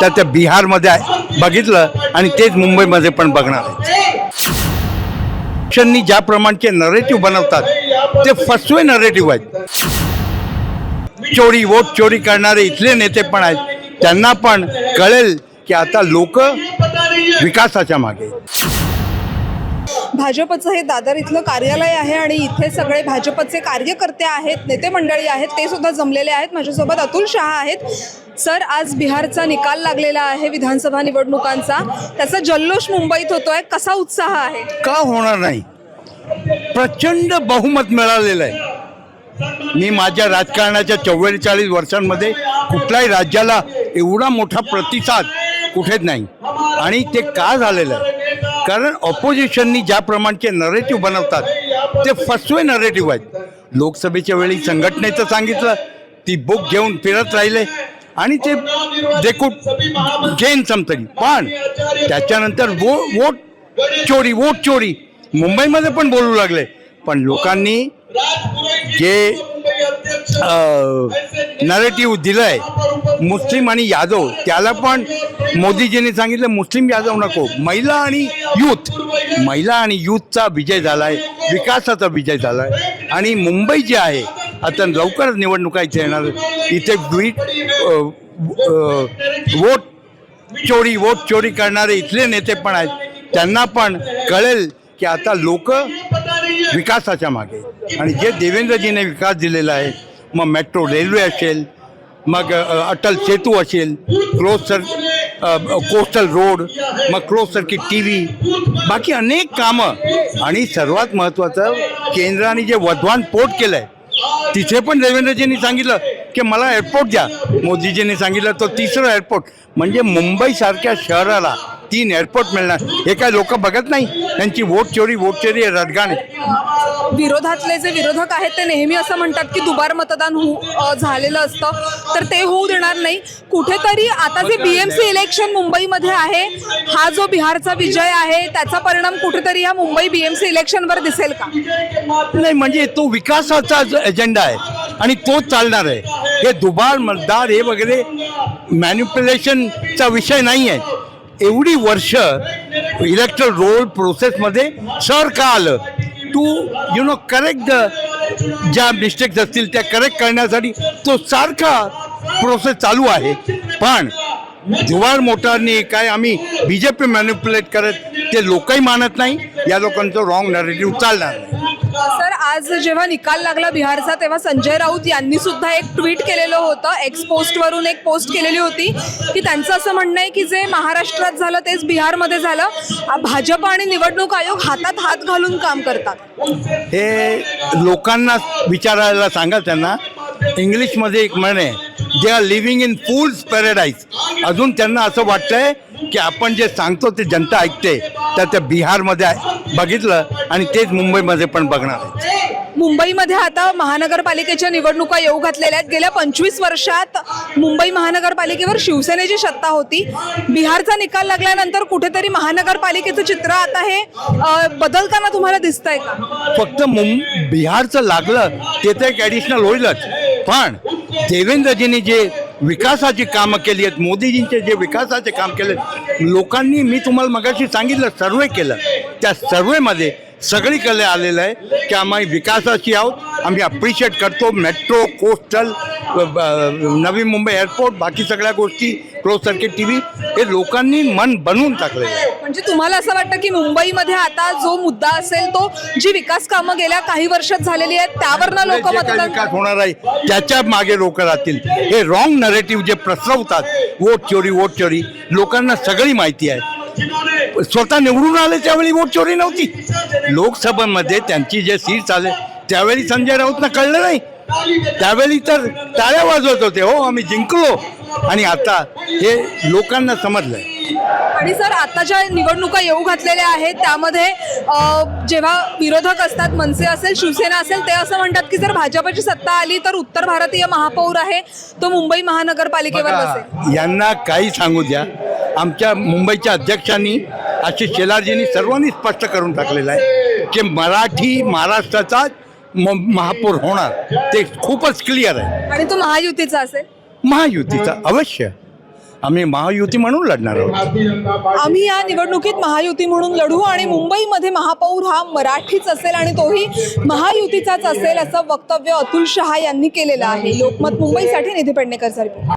तर ते बिहारमध्ये बघितलं आणि तेच मुंबईमध्ये पण बघणार आहे. ज्या प्रमाणचे नरेटिव्ह बनवतात ते फसवे नरेटिव्ह आहेत. चोरी वोट चोरी करणारे इथले नेते पण आहेत. त्यांना पण कळेल की आता लोक विकासाच्या मागे आहेत. भाजपचं हे दादर इथलं कार्यालय आहे आणि इथे सगळे भाजपचे कार्यकर्ते आहेत नेते मंडळी आहेत ते सुद्धा जमलेले आहेत. माझ्यासोबत अतुल शहा आहेत. सर आज बिहारचा निकाल लागलेला आहे विधानसभा निवडणुकांचा. त्याचा जल्लोष मुंबईत होतोय. कसा उत्साह आहे? का होणार नाही? प्रचंड बहुमत मिळालेलं आहे. मी माझ्या राजकारणाच्या चव्वेचाळीस वर्षांमध्ये कुठल्याही राज्याला एवढा मोठा प्रतिसाद कुठेच नाही. आणि ते का झालेलं आहे? कारण ऑपोजिशननी ज्या प्रमाणचे नरेटिव्ह बनवतात ते फसवे नरेटिव्ह आहेत. लोकसभेच्या वेळी संघटनेचं सांगितलं ती बुक घेऊन फिरत राहिले आणि ते देखू जैन गेन समतरी पण त्याच्यानंतर वो वोट चोरी वोट चोरी. मुंबईमध्ये पण बोलू लागले. पण लोकांनी जे नरेटिव्ह दिलंय मुस्लिम आणि यादव त्याला पण मोदीजींनी सांगितलं मुस्लिम यादव नको. महिला आणि यूथ. महिला आणि यूथचा विजय झालाय विकासाचा विजय झालाय. आणि मुंबई जी आहे आता लवकरच निवडणुका इथे येणार. इथे वोट चोरी वोट चोरी करणारे इथले नेते पण आहेत. त्यांना पण कळेल की आता लोक विकासाच्या मागे आणि जे देवेंद्रजीने विकास दिलेला आहे मग मेट्रो रेल्वे असेल मग अटल सेतू असेल क्लोज सर कोस्टल रोड मग क्लोज सर्किट टी व्ही बाकी अनेक कामं. आणि सर्वात महत्त्वाचं केंद्राने जे वधवान पोर्ट केलं आहे तिथे पण देवेंद्रजींनी सांगितलं की मला एअरपोर्ट द्या. मोदीजींनी सांगितलं तो तिसरं एअरपोर्ट म्हणजे मुंबईसारख्या शहराला तीन एअरपोर्ट मिळणार. हे काय लोक बघत नाही? त्यांची वोट चोरी वोट चोरी हे रडगाण विरोधातले जे विरोधक आहेत ते नेहमी असं म्हणतात की दुबार मतदान होऊ अ, झालेलं असतं. तर ते होऊ देणार नाही. कुठेतरी आता जे बीएमसी इलेक्शन मुंबईमध्ये आहे हा जो बिहारचा विजय आहे त्याचा परिणाम कुठेतरी या मुंबई बीएमसी इलेक्शनवर दिसेल का? नाही म्हणजे तो विकासाचा एजेंडा आहे आणि तोच चालणार आहे. हे दुबार मतदार हे वगैरे मॅन्युप्युलेशनचा विषय नाही आहे एवढी वर्ष इलेक्ट्रल रोल प्रोसेसमध्ये सर का आलं to you know correct the ज्या मिस्टेक्स असतील त्या करेक्ट करण्यासाठी तो सारखा प्रोसेस चालू आहे. पण जुवार मोटारनी काय आम्ही बी जे पी मॅन्युप्युलेट करत ते लोकही मानत नाही. या लोकांचं रॉंग नरेटिव्ह चालणार नाही. सर आज जेव्हा निकाल लागला बिहारचा तेव्हा संजय राऊत यांनी सुद्धा एक ट्विट केलेलं होतं. एक्स पोस्टवरून एक पोस्ट केलेली होती की त्यांचं असं म्हणणं आहे की जे महाराष्ट्रात झालं तेच बिहारमध्ये झालं. भाजप आणि निवडणूक आयोग हातात हात घालून काम करतात. हे लोकांना विचारायला सांगा त्यांना इंग्लिशमध्ये एक म्हण आहे जे are living in fool's paradise अजून त्यांना असं वाटतंय की आपण जे सांगतो ते जनता ऐकते तर ते बिहारमध्ये. बघितलं आणि तेच मुंबईमध्ये पण बघणार आहे. मुंबईमध्ये आता महानगरपालिकेच्या निवडणुका येऊ घातलेल्या आहेत. गेल्या पंचवीस वर्षात मुंबई महानगरपालिकेवर शिवसेनेची सत्ता होती. बिहारचा निकाल लागल्यानंतर कुठेतरी महानगरपालिकेचं चित्र आता हे बदलताना तुम्हाला दिसतंय का? फक्त बिहारचं लागलं ते तर एक ॲडिशनल होईलच. पण देवेंद्रजींनी जे विकासाची कामं केली आहेत. मोदीजींचे जे विकासाचे काम केले लोकांनी मी तुम्हाला मगाशी सांगितलं सर्वे केलं. त्या सर्वेमध्ये सगळीकडे आलेलं आहे की आम्ही विकासाची आहोत. आम्ही अप्रिशिएट करतो. Metro coastal Navi Mumbai airport बाकी सगळ्या गोष्टी क्लोज सर्किट टी व्ही हे लोकांनी मन बनवून टाकलेलं आहे. म्हणजे तुम्हाला असं वाटतं की मुंबईमध्ये आता जो मुद्दा असेल तो जी विकास कामं गेल्या काही वर्षात झालेली आहेत त्यावरनं लोक जे काही मतदान विकास होणार आहे त्याच्यामागे लोक राहतील. हे रॉंग नरेटिव्ह जे प्रसरवतात वोट चोरी वोट चोरी लोकांना सगळी माहिती आहे. स्वतः निवडून आले त्यावेळी वोट चोरी नव्हती. लोकसभेमध्ये त्यांची जे सीट्स आले त्यावेळी संजय राऊतनं कळलं नाही. त्यावेळी तर टाळ्या वाजवत होते हो आम्ही जिंकलो. आणि आता हे लोकांना समजलंय. आणि सर आता ज्या निवडणुका येऊ घातलेल्या आहेत त्यामध्ये जेव्हा विरोधक असतात मनसे असेल शिवसेना असेल ते असं म्हणतात की जर भाजपची सत्ता आली तर उत्तर भारतीय महापौर आहे तो मुंबई महानगरपालिकेवर बसेल. यांना काही सांगू द्या. आमच्या मुंबईच्या अध्यक्षांनी आशिष शेलारजींनी सर्वांनी स्पष्ट करून टाकलेलं आहे की मराठी महाराष्ट्राचा म- महापौर होणार ते खूपच क्लिअर आहे. आणि तो महायुतीचा असेल? महायुतीचा अवश्य. आम्ही महायुती म्हणून लढणार आहोत. आम्ही या निवडणुकीत महायुती म्हणून लढू आणि मुंबईमध्ये महापौर हा मराठीच असेल आणि तोही महायुतीचाच असेल असं वक्तव्य अतुल शहा यांनी केलेलं आहे. लोकमत मुंबईसाठी निधी पेडणेकर रिपोर्ट